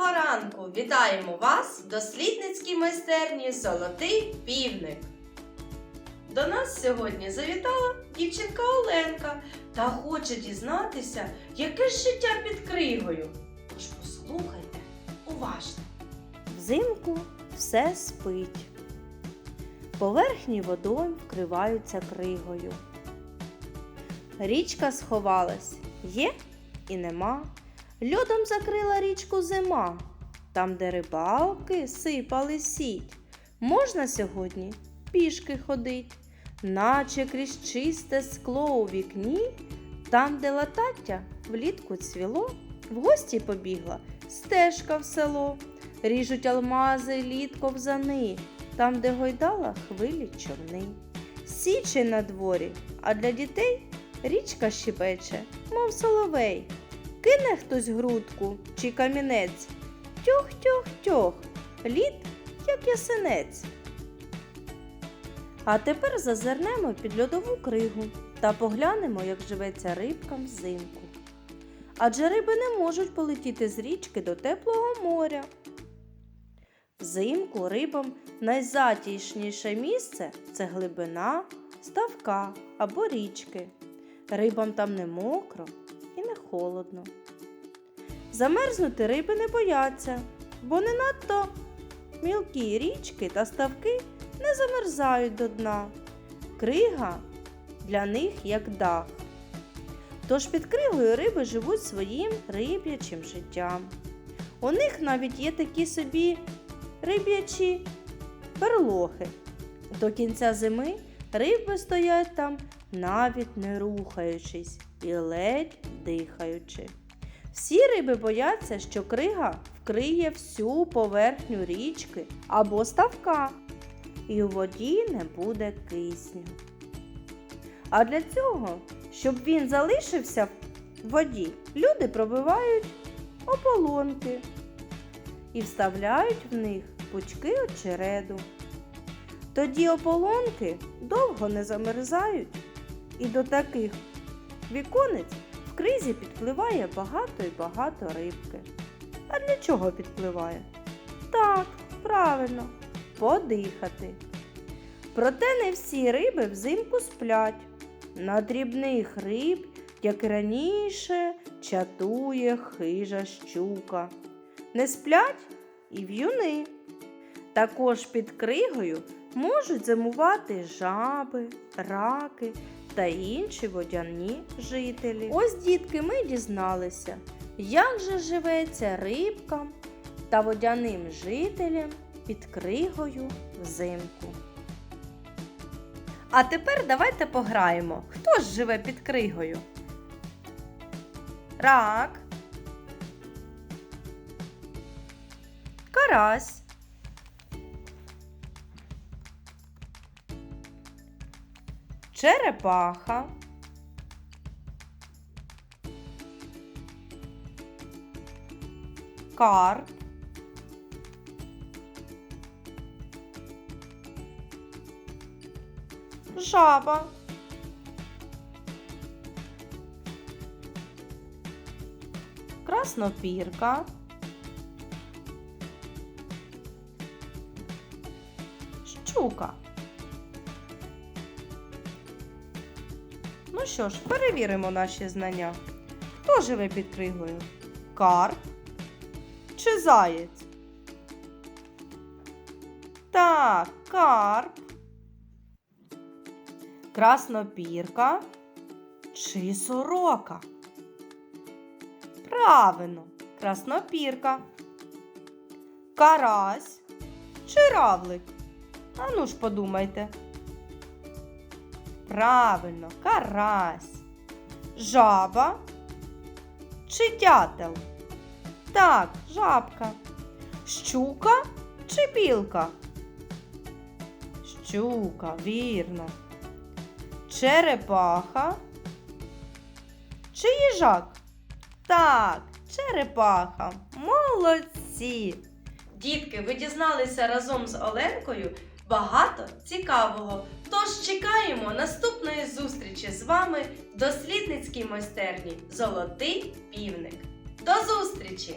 Доброго ранку! Вітаємо вас в дослідницькій майстерні Золотий півник. До нас сьогодні завітала дівчинка Оленка та хоче дізнатися, яке ж життя під кригою. Тож послухайте уважно. Взимку все спить. Поверхні водою вкриваються кригою. Річка сховалась, є і нема. Льодом закрила річку зима. Там, де рибалки сипали сіть, можна сьогодні пішки ходить, наче крізь чисте скло у вікні, там, де латаття влітку цвіло, в гості побігла стежка в село. Ріжуть алмази лід ковзани, там, де гойдала хвилі човни. Січе на дворі, а для дітей річка щебече, мов соловей. Кине хтось грудку чи камінець. Тьох-тьох-тьох, лід, як ясенець. А тепер зазирнемо під льодову кригу та поглянемо, як живеться рибкам взимку. Адже риби не можуть полетіти з річки до теплого моря. Взимку рибам найзатішніше місце це глибина, ставка або річки. Рибам там не мокро холодно. Замерзнути риби не бояться, бо не надто мілкі річки та ставки не замерзають до дна. Крига для них як дах. Тож під кригою риби живуть своїм риб'ячим життям. У них навіть є такі собі риб'ячі берлоги. До кінця зими риби стоять там, навіть не рухаючись і ледь дихаючи. Всі риби бояться, що крига вкриє всю поверхню річки або ставка, і у воді не буде кисню. А для цього, щоб він залишився в воді, люди пробивають ополонки і вставляють в них пучки очереду. Тоді ополонки довго не замерзають, і до таких віконець в кризі підпливає багато і багато рибки. А для чого підпливає? Так, правильно, подихати. Проте не всі риби взимку сплять. На дрібних риб, як раніше, чатує хижа щука. Не сплять і в'юни. Також під кригою можуть зимувати жаби, раки та інші водяні жителі. Ось, дітки, ми дізналися, як же живеться рибкам та водяним жителям під кригою взимку. А тепер давайте пограємо. Хто ж живе під кригою? Рак. Карась. Черепаха. Карп. Жаба. Краснопірка. Щука. Ну що ж, перевіримо наші знання. Хто живе під кригою? Карп чи заєць? Так, карп. Краснопірка чи сорока? Правильно, краснопірка. Карась чи равлик? А ну ж подумайте. Правильно, карась. Жаба чи дятел? Так, жабка. Щука чи білка? Щука, вірно. Черепаха чи їжак? Так, черепаха. Молодці! Дітки, ви дізналися разом з Оленкою багато цікавого. Тож чекаємо наступної зустрічі з вами в дослідницькій майстерні Золотий півник. До зустрічі!